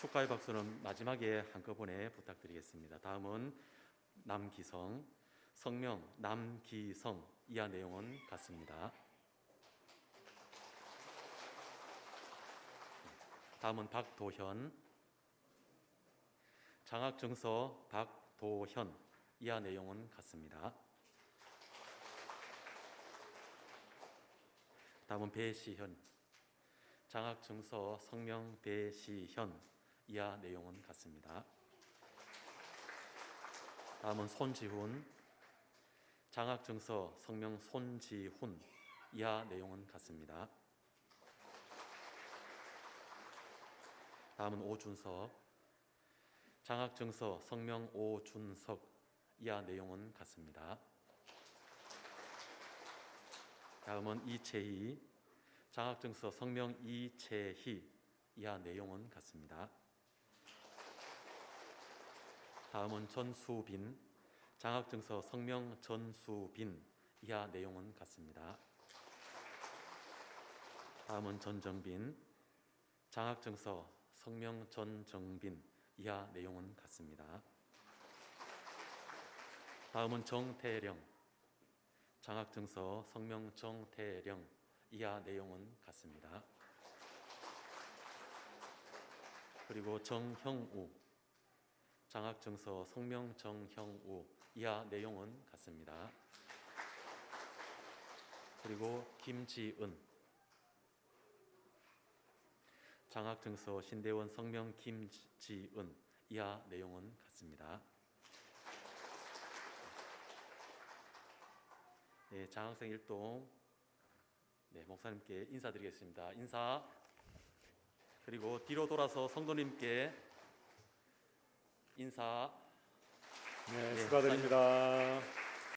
축하의 박수는 마지막에 한꺼번에 부탁드리겠습니다. 다음은 남기성, 성명 남기성 이하 내용은 같습니다. 다음은 박도현, 장학증서 박도현 이하 내용은 같습니다. 다음은 배시현, 장학증서 성명 배시현 이하 내용은 같습니다. 다음은 손지훈, 장학 증서 성명 손지훈 이하 내용은 같습니다. 다음은 오준석, 장학 증서 성명 오준석 이하 내용은 같습니다. 다음은 이채희, 장학 증서 성명 이채희 이하 내용은 같습니다. 다음은 전수빈, 장학증서 성명 전수빈 이하 내용은 같습니다. 다음은 전정빈, 장학증서 성명 전정빈 이하 내용은 같습니다. 다음은 정태령, 장학증서 성명 정태령 이하 내용은 같습니다. 그리고 정형우, 장학증서 성명 정형우 이하 내용은 같습니다. 그리고 김지은, 장학증서 신대원 성명 김지은 이하 내용은 같습니다. 네, 장학생 일동 네, 목사님께 인사드리겠습니다. 인사. 그리고 뒤로 돌아서 성도님께 인사. 네, 네, 축하드립니다.